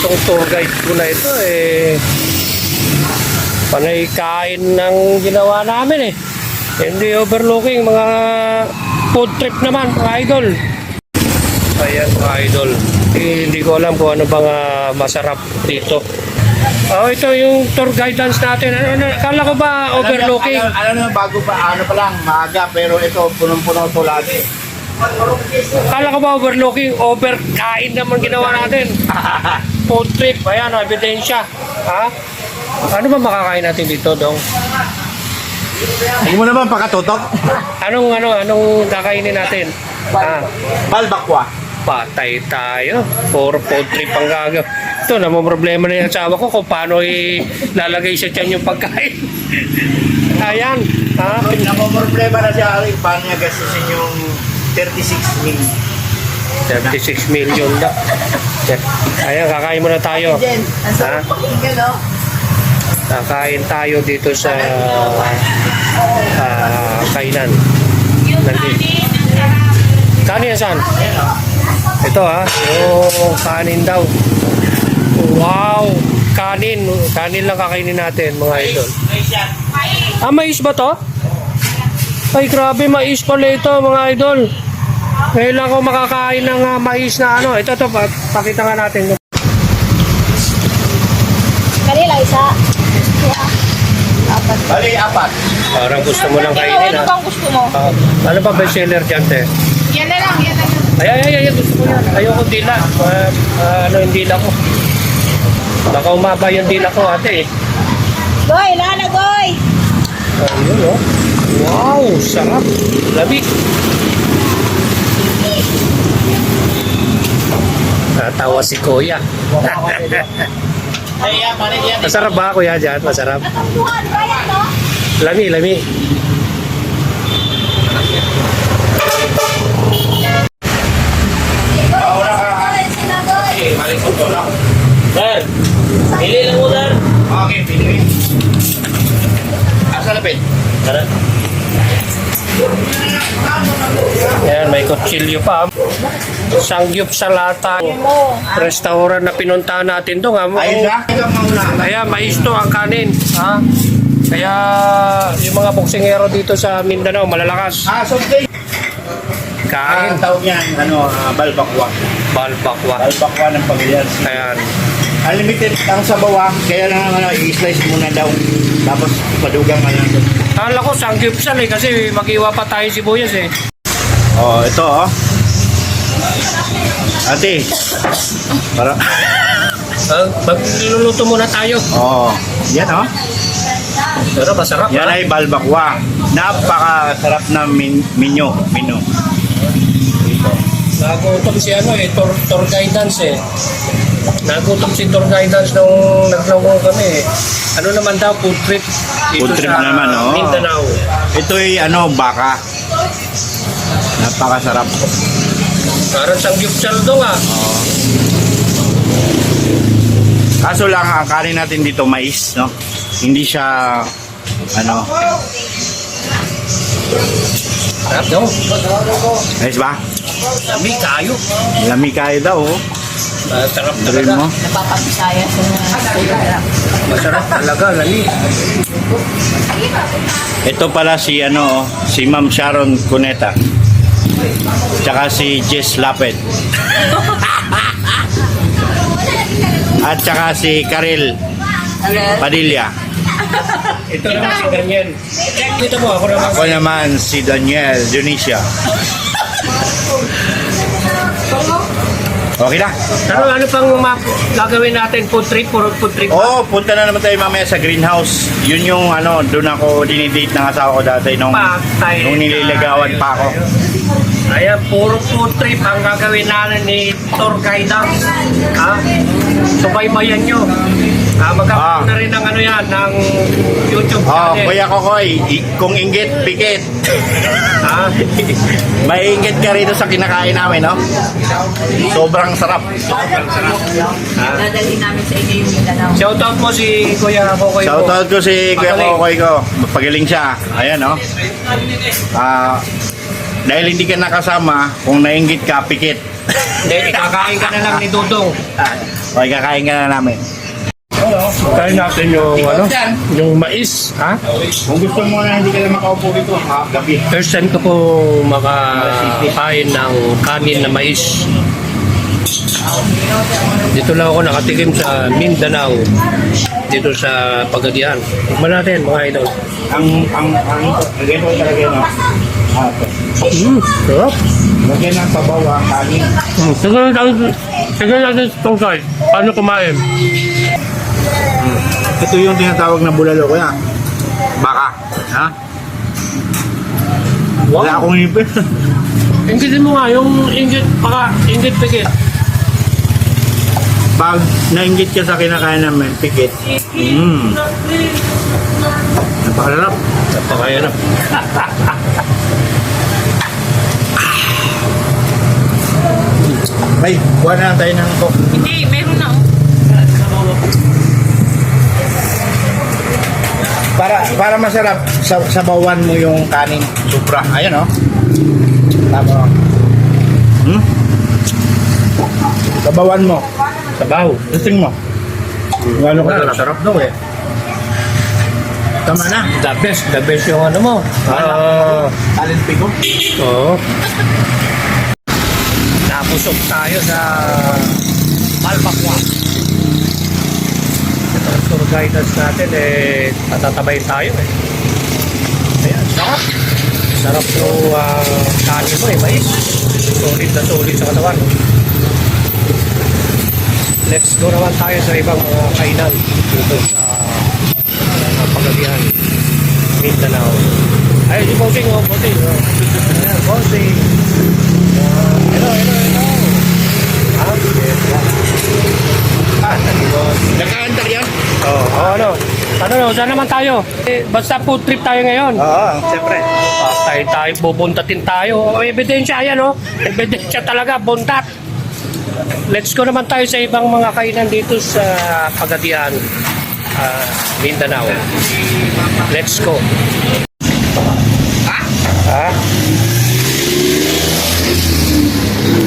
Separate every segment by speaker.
Speaker 1: itong tour guide ko na ito eh panay kain ng ginawa namin eh. Hindi overlooking mga food trip naman mga idol. Ayan mga idol. Eh, hindi ko alam kung ano bang ah, masarap dito. Oh, ito yung tour guidance natin. Ano, ano, kala ko ba overlooking?
Speaker 2: Alam, alam, alam, bago pa, ano pa lang, maaga, pero ito, punong-puno to lagi.
Speaker 1: Kala ko ba overlooking? Overkain naman ginawa natin. Food trip. Ayan, oh, ebidensya. Ha? Ano ba makakain natin dito, Dong?
Speaker 2: Hindi mo naman pakatutok?
Speaker 1: Anong, ano, anong kakainin natin? Ah,
Speaker 2: Balbakwa.
Speaker 1: patay tayo. Puro food trip ang gagaw. Ito, namang problema na yung asawa ko kung paano ilalagay sa tiyan yung pagkain. Ayan. Ha?
Speaker 2: Namo problema na siya, paano niya gastusin yung 36 mil.
Speaker 1: 36 million na. Ayan, kakain muna tayo.
Speaker 3: Jen, ang sarap pakinggan, no?
Speaker 1: Kakain tayo dito sa ah, kainan. Nandito. Kanin saan? Ito ha, yung kanin daw. Wow! Kanin. Kanin lang kakainin natin mga idol. Ah, mais ba to? Ay, grabe, mais pala ito mga idol. Ngayon lang ako makakain ng ah, mais na ano. Ito to, pa- pakita nga natin.
Speaker 3: Kanila, isa. Apat.
Speaker 2: Bali, apat.
Speaker 1: Parang gusto mo lang
Speaker 3: Ikaw,
Speaker 1: kainin
Speaker 3: ano
Speaker 1: ha.
Speaker 3: bang gusto mo?
Speaker 1: Ah, ano ba best seller dyan, te?
Speaker 3: Yan na lang, yan na lang.
Speaker 1: Ay, ay, ay, ay, gusto ko yan. Ayoko dila. Ah, ah, ano yung dila ko? Baka umaba yung dila ko, ate.
Speaker 3: Goy, lana, goy!
Speaker 1: Ayun, oh. Wow, sarap. Labi. Natawa si Kuya. Masarap ba, Kuya, dyan? Masarap. Lami, lami. Sir, pili lang mo, sir.
Speaker 2: Okay, pili. Asa lapit?
Speaker 1: Tara. Kutsilyo pa. Sangyup sa lata. Restaurant na pinuntahan natin doon.
Speaker 2: Mauna.
Speaker 1: Kaya mais to ang kanin. Ha? Kaya yung mga boksingero dito sa Mindanao malalakas.
Speaker 2: Ah, something.
Speaker 1: Kain.
Speaker 2: Ang tawag yan, ano, ah, balbakwa.
Speaker 1: Balbakwa.
Speaker 2: Balbakwa ng pamilya.
Speaker 1: Ayan.
Speaker 2: Unlimited ang sabaw ah. Kaya lang ano, i-slice muna daw. Tapos padugang lang.
Speaker 1: Kala ko sangyupsal eh kasi mag-iwa pa tayo sibuyas eh.
Speaker 2: Oh, ito oh. Ate. Para.
Speaker 1: Uh, magluluto muna tayo.
Speaker 2: Oh, yan oh.
Speaker 1: Pero masarap
Speaker 2: Yan
Speaker 1: ha?
Speaker 2: ay balbakwa. Napakasarap na min menu. Menu.
Speaker 1: Nagutom si ano eh, tour, tour guidance eh. Nagutom si tour guidance nung naglawang kami eh. Ano naman daw, food trip. Dito
Speaker 2: Food trip
Speaker 1: sa
Speaker 2: naman, oh.
Speaker 1: Mindanao.
Speaker 2: Ito ay ano, baka. Napakasarap.
Speaker 1: Parang sangyupsal doon ah.
Speaker 2: Kaso lang, ang kanin natin dito mais, no? Hindi siya, ano,
Speaker 1: Sarap daw.
Speaker 2: ayos ba?
Speaker 1: Lami kayo.
Speaker 2: Lami kayo daw, oh.
Speaker 1: Ah, sarap
Speaker 2: Tuloy
Speaker 1: talaga.
Speaker 2: mo.
Speaker 3: Napapapisaya sa mga
Speaker 1: Masarap talaga, lami.
Speaker 2: Ito pala si, ano, oh, si Ma'am Sharon Cuneta. Tsaka si Jess Lapet. At tsaka si Karel Padilla.
Speaker 1: Ito naman si Daniel. Dito mo, ako naman.
Speaker 2: Ako naman si Daniel Dionisia. Okay na?
Speaker 1: Ano, ano pang ma- gagawin natin? Food trip? Puro food trip?
Speaker 2: Oo, oh, punta na naman tayo mamaya sa greenhouse. Yun yung ano, doon ako dinidate ng asawa ko dati nung,
Speaker 1: Patay
Speaker 2: nung nililigawan pa ako.
Speaker 1: Ayan, puro food trip ang gagawin natin ni tour guidance. Ha? Subaybayan nyo. Ah, magkakaroon
Speaker 2: Ah.
Speaker 1: na rin ng ano yan, ng YouTube
Speaker 2: Oh,
Speaker 1: channel.
Speaker 2: Kuya Kokoy, kung inggit, pikit.
Speaker 1: Ha?
Speaker 2: May inggit ka rito sa kinakain namin, no? Sobrang sarap.
Speaker 1: Ah.
Speaker 3: Dadalhin namin sa inyo yung Mindanao.
Speaker 1: Shoutout mo si Kuya Kokoy mo.
Speaker 2: Shoutout ko si Kuya. Kokoy ko. Pagaling siya. Ayan, no? Ah, dahil hindi ka nakasama, kung nainggit ka, pikit.
Speaker 1: Hindi, ikakain ka na lang ni Dudong.
Speaker 2: Okay, kakain ka na namin.
Speaker 1: Kain natin yung ano, yung mais, ha?
Speaker 2: Kung gusto mo na hindi ka na makaupo dito, ha, gabi.
Speaker 1: First time ko po makakain ng kanin na mais. Dito lang ako nakatikim sa Mindanao. Dito sa Pagadian. Tikman natin mga idol.
Speaker 2: Ang, ang, ang, ko talaga no? Ah, ito.
Speaker 1: Mm, sarap.
Speaker 2: Lagyan ng sabaw, ah, kanin.
Speaker 1: Mm, tignan natin, tignan natin itong side. Paano kumain?
Speaker 2: Ito yung tinatawag na bulalo, kuya. Baka. Ha? Wala akong ipin.
Speaker 1: Inggitin mo nga yung inggit, baka inggit pigit.
Speaker 2: Pag nainggit ka sa kinakain namin, pikit. Mmm. Napakalap.
Speaker 1: Napakahirap.
Speaker 2: May, buwan na tayo ng coke.
Speaker 3: Hindi, meron na.
Speaker 2: Para, para masarap, sa, sabawan mo yung kanin. Supra. Ayan, oh. Tama. Hmm? Sabawan mo.
Speaker 1: Sabaw.
Speaker 2: Lasing mo. Gano'n ka sarap.
Speaker 1: Sarap daw eh.
Speaker 2: Tama na.
Speaker 1: The best, the best yung ano mo. Ah,
Speaker 2: Talent pico.
Speaker 1: Oo. Napusok tayo sa Malbakwa. Ito ang tour guidance natin eh, natatabay tayo eh. Ayan, sarap. Sarap yung uh, kanin mo eh, mais. Solid na solid sa katawan. Let's go naman tayo sa ibang mga kainan dito sa uh, Pagadian, Mindanao. Ay, si Bossing, oh, Bossing. Oh. Ayan, Bossing. Uh, hello, hello, hello. Ah, yes, yeah. Ah.
Speaker 2: Nakaantar yan?
Speaker 1: Oh, oh, ano? Ano, no, saan naman tayo? Eh, basta food trip tayo ngayon.
Speaker 2: Oo, siyempre.
Speaker 1: Ah, tayo tayo, bubuntatin tayo. Oh, ebidensya yan, oh. Ebidensya talaga, buntat. Let's go naman tayo sa ibang mga kainan dito sa Pagadian, ah, Mindanao. Let's go. Ha?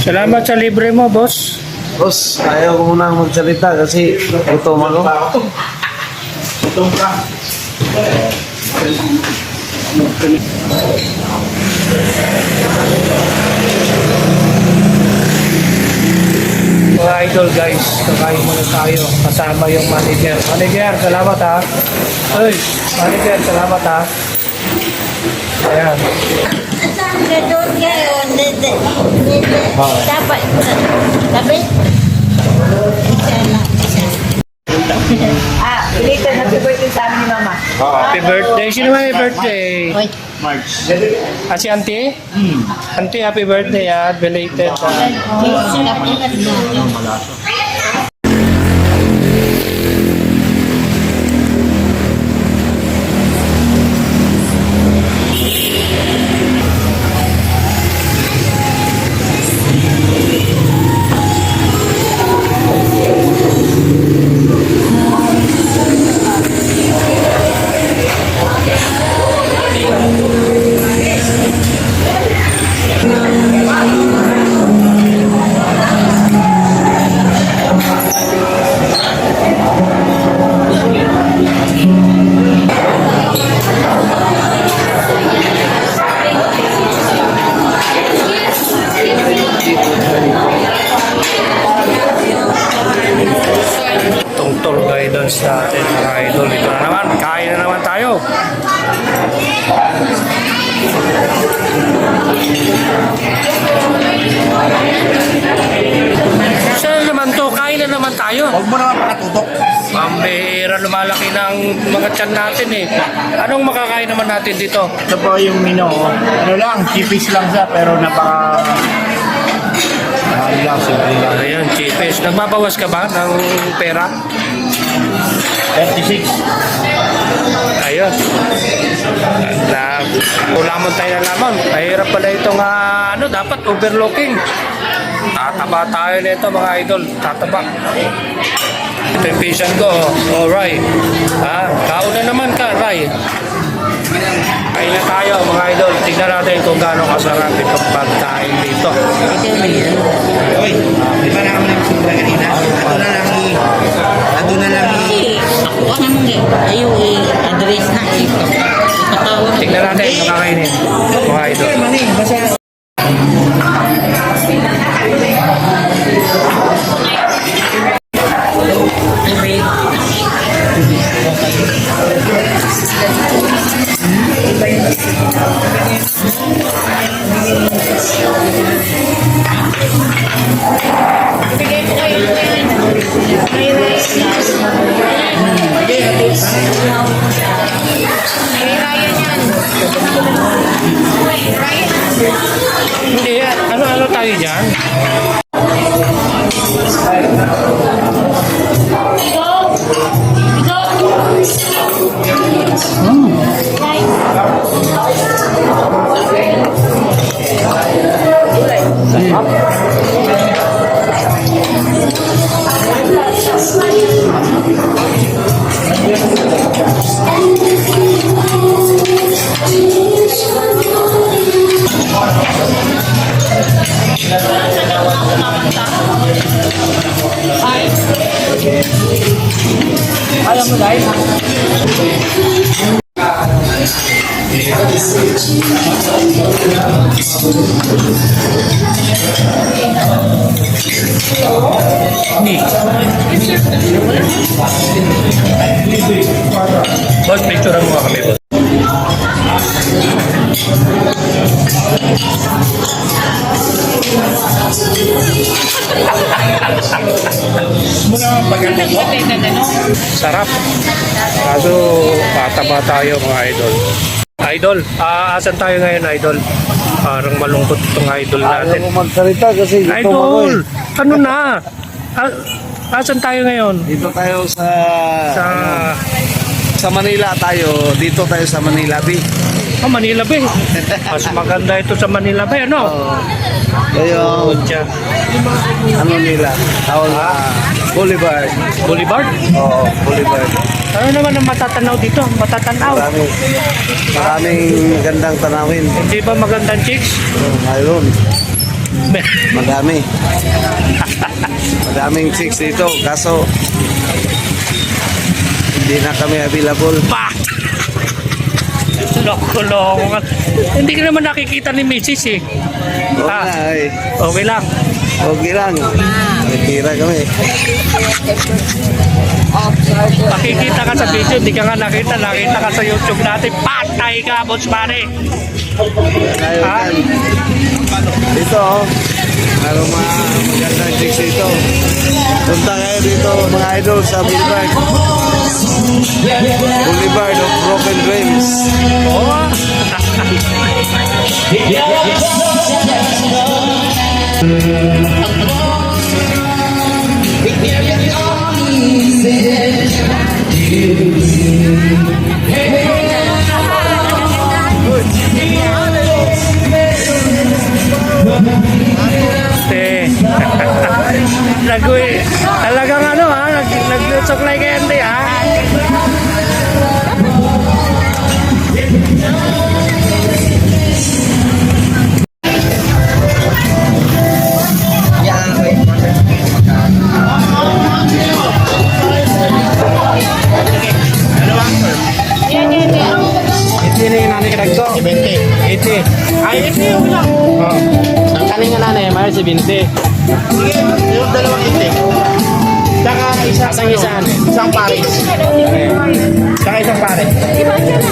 Speaker 1: Salamat sa libre mo, boss.
Speaker 4: Boss, ayaw ko muna magsalita kasi gutom ako.
Speaker 2: Itong ka.
Speaker 1: Mga idol guys, kakain muna tayo kasama yung manager. Manager, salamat ha. Uy, manager, salamat ha. Ayan.
Speaker 3: Dede. Dapat. Sabi? Ah, belated happy birthday sa amin ni Mama.
Speaker 1: Happy birthday. Sino may birthday?
Speaker 2: March.
Speaker 1: Ah, si Auntie? Auntie, happy birthday ha. Belated. ah. Saan naman to? Kain na naman tayo.
Speaker 2: Huwag mo naman pakatutok.
Speaker 1: Pambihira lumalaki ng mga tiyan natin eh. Anong makakain naman natin dito?
Speaker 2: Ito po yung mino. Ano lang, chipis lang siya pero napaka Ano lang, simple lang.
Speaker 1: Ayan, cheapest. Nagbabawas ka ba ng pera?
Speaker 2: 36.
Speaker 1: Ayun. Na, ulaman tayo na lamang. Mahirap pala itong ah, ano, dapat overlooking. Tataba tayo nito mga idol. Tataba. Ito yung patient ko. Oh, Ray. Ha? Kauna naman ka, Ray. Kain na tayo mga idol. Tignan natin kung gaano kasarap itong pagkain dito.
Speaker 2: Uy, di ba na kami nagsimula kanina? Ito na lang i... Ito na lang i...
Speaker 3: Ako ka naman eh. Ayaw eh. Address na eh. Ipatawag.
Speaker 1: Tignan natin kung kakainin. Mga idol.
Speaker 2: Mani, basta...
Speaker 3: Bigay
Speaker 1: Boss, picture mo kami, boss.
Speaker 2: Muna ang pagkakit mo.
Speaker 1: Sarap. Kaso, pataba tayo mga idol. Idol, ah, asan tayo ngayon, idol? Parang malungkot itong idol
Speaker 4: Ayaw
Speaker 1: natin.
Speaker 4: ko magsalita kasi gutom ako
Speaker 1: Idol! Ano na? Ah, asan tayo ngayon?
Speaker 4: Dito tayo sa...
Speaker 1: Sa
Speaker 4: sa Manila tayo. Dito tayo sa Manila, Bi.
Speaker 1: ah, Manila Bay. Mas maganda ito sa Manila Bay, ano?
Speaker 4: Kayo,
Speaker 1: Kutya.
Speaker 4: ano nila? Tawag na Boulevard.
Speaker 1: Boulevard?
Speaker 4: Oo, Boulevard.
Speaker 1: Ano naman ang matatanaw dito? Matatanaw.
Speaker 4: Marami. Maraming gandang tanawin.
Speaker 1: Hindi ba magandang chicks?
Speaker 4: Mayroon. Madami. Madaming chicks dito. Kaso, hindi na kami available.
Speaker 1: pa! Loko-loko. Hindi ka naman nakikita ni Mrs. eh.
Speaker 4: Oo
Speaker 1: Ah.
Speaker 4: eh.
Speaker 1: Okay lang.
Speaker 4: Okay lang. Nagtira kami.
Speaker 1: Makikita ka sa video, hindi ka nga nakita. Nakita ka sa YouTube natin. Patay ka, Boss Mare.
Speaker 4: Ngayon dito mga idol sa Boulevard. Boulevard of Broken Dreams.
Speaker 1: Te.
Speaker 2: Nanay kadagto. 20. 80. Ay, ito yung lang. Oh. Ang kaning nga nanay, mayroon si 20. Sige, yung dalawang 80. Saka isang, isang, isang, isang pares. Saka isang pares.
Speaker 3: Di ba siya na?